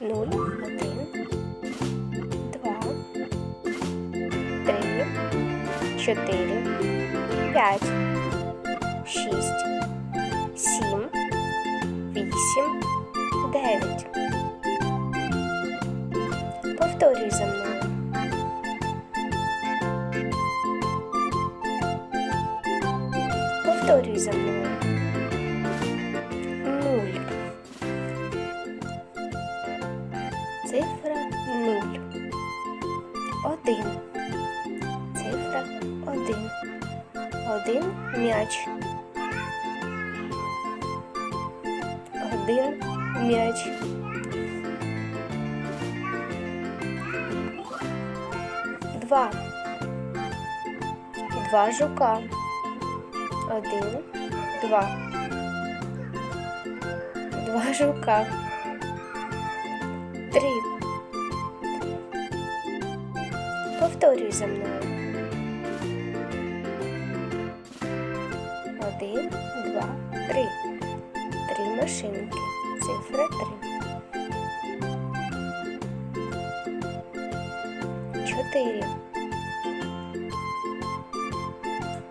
нуль, один, два, три, чотири, п'ять, шість, сім, вісім, дев'ять. Повторюй за мною. Повторюй за мною. Цифра нуль. Один. Цифра один. Один м'яч. Один м'яч. Два. Два жука. Один, два. Два жука. Три. Повторюй за мною. Один, два, три. Три машинки. Цифра три. Чотири.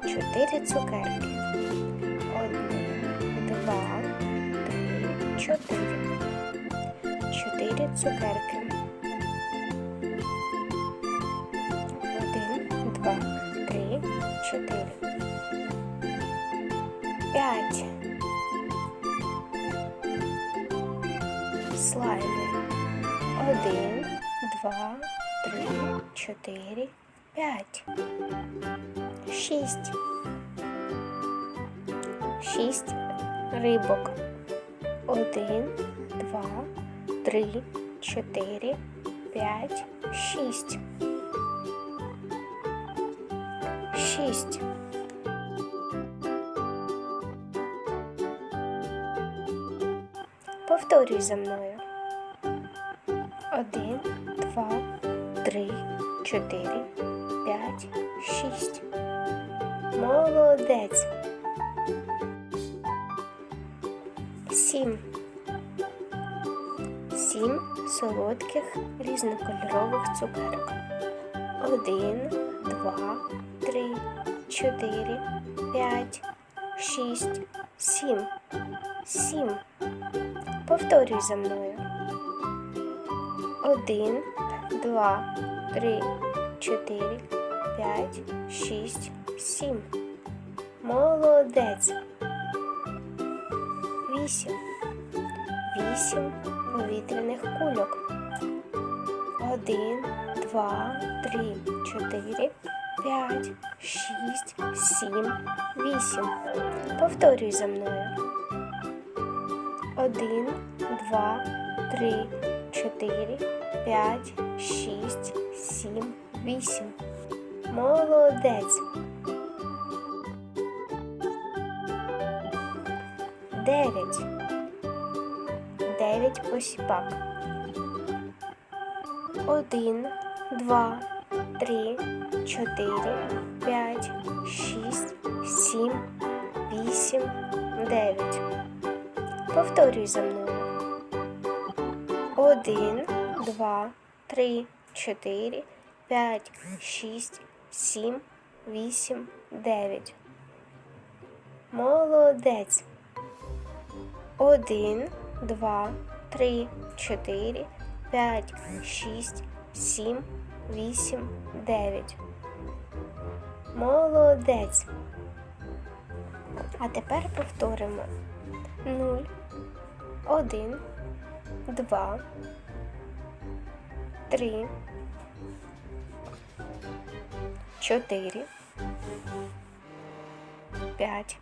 Чотири цукерки. Один, два, три, чотири. Чотири цукерки. Один, два, три, чотири. П'ять. Слайми. Один, два, три, чотири, п'ять. Шість. Шість рибок. Один, два, три, чотири, п'ять, шість. Шість. Повторюй за мною. Один, два, три, чотири, п'ять, шість. Молодець. Сім. Сім солодких різнокольорових цукерок. Один, два, три, чотири, п'ять, шість, сім. Сім. Повторюй за мною. Один, два, три, чотири, п'ять, шість, сім. Молодець. Вісім. Вісім повітряних кульок. Один, два, три, чотири, п'ять, шість, сім, вісім. Повторюй за мною. Один, два, три, чотири, п'ять, шість, сім, вісім. Молодець. Дев'ять. Дев'ять посіпак. Один, два, три, чотири, п'ять, шість, сім, вісім, дев'ять. Повторюй за мною. Один, два, три, чотири, п'ять, шість, сім, вісім, дев'ять. Молодець. Один, два, три, чотири, п'ять, шість, сім, вісім, дев'ять. Молодець. А тепер повторимо. Нуль, один, два, три, чотири, п'ять,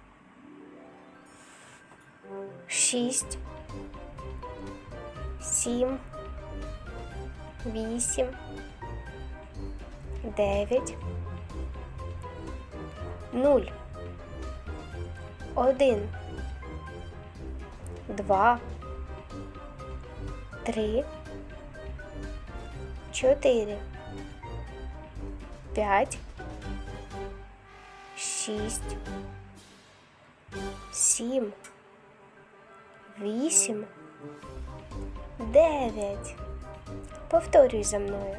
шість, сім, вісім, дев'ять, нуль, один, два, три, чотири, п'ять, шість, сім, вісім, дев'ять. Повторюй за мною.